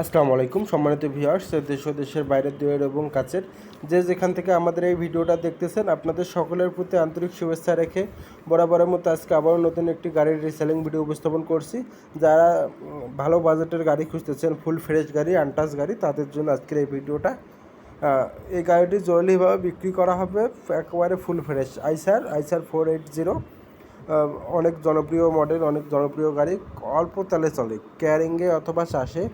আসসালামু আলাইকুম সম্মানিত ভিউয়ার্স, দেশ ও দেশের বাইরের দূরের এবং কাছের যে যেখান থেকে আমাদের এই ভিডিওটা দেখতেছেন, আপনাদের সকলের প্রতি আন্তরিক শুভেচ্ছা রেখে বরাবরের মতো আজকে আবারও নতুন একটি গাড়ির রিসেলিং ভিডিও উপস্থাপন করছি। যারা ভালো বাজেটের গাড়ি খুঁজতেছেন ফুল ফ্রেশ গাড়ি আনটাস গাড়ি, তাদের জন্য আজকের এই ভিডিওটা এই গাড়িটি জরুরিভাবে বিক্রি করা হবে একেবারে ফুল ফ্রেশ আইসার আইসার ফোর এইট জিরো অনেক জনপ্রিয় মডেল অনেক জনপ্রিয় গাড়ি, অল্প তেলে চলে ক্যারিংয়ে অথবা চাষে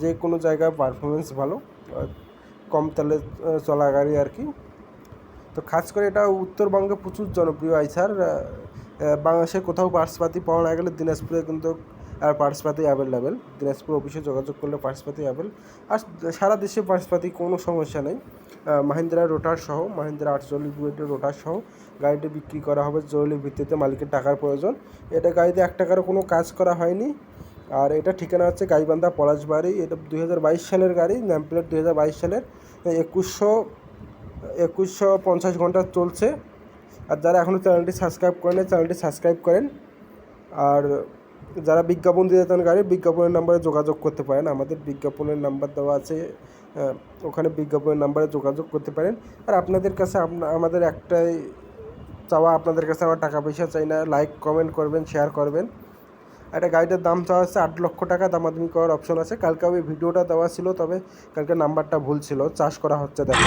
যে কোনো জায়গায় পারফরমেন্স ভালো কম তেলে চলা গাড়ি আর কি। তো খাস করে এটা উত্তরবঙ্গে প্রচুর জনপ্রিয় আইসার বাংলাদেশে কোথাও পার্সপাতি পাওয়া না গেলে দিনাজপুরে কিন্তু আর পার্সপাতি অ্যাভেলেবেল দিনাজপুর অফিসে যোগাযোগ করলে পার্সপাতি অ্যাভেল আর সারা দেশে পার্সপাতি কোনো সমস্যা নেই। মাহিন্দ্রা রোটার সহ, মাহিন্দ্রা আটচল্লিশ বুয়েটের রোটার সহ গাড়িটি বিক্রি করা হবে। জরুরি ভিত্তিতে মালিকের টাকার প্রয়োজন। এটা গাড়িতে এক টাকারও কোনো কাজ করা হয়নি। আর এটা ঠিকানা হচ্ছে গাইবান্ধা পলাশবাড়ি, এটা দুই হাজার বাইশ সালের গাড়ি নাম প্লেট দুই সালের। একুশশো একুশশো পঞ্চাশ ঘণ্টা চলছে। আর যারা এখনও চ্যানেলটি সাবস্ক্রাইব করেন চ্যানেলটি সাবস্ক্রাইব করেন। আর যারা বিজ্ঞাপন দিতে চান গাড়ির, বিজ্ঞাপনের নাম্বারে যোগাযোগ করতে পারেন। আমাদের বিজ্ঞাপনের নাম্বার দেওয়া আছে ওখানে বিজ্ঞাপনের নাম্বারে যোগাযোগ করতে পারেন। আর আপনাদের কাছে আমাদের একটাই চাওয়া, আপনাদের কাছে আমার টাকা পয়সা চাই না লাইক কমেন্ট করবেন শেয়ার করবেন। একটা গাড়িটার দাম চাওয়া হচ্ছে আট লক্ষ টাকা, দামাদামি করার অপশন আছে। কালকে ওই ভিডিওটা দেওয়া ছিল, তবে কালকে নাম্বারটা ভুল ছিল। চাষ করা হচ্ছে, দেখো।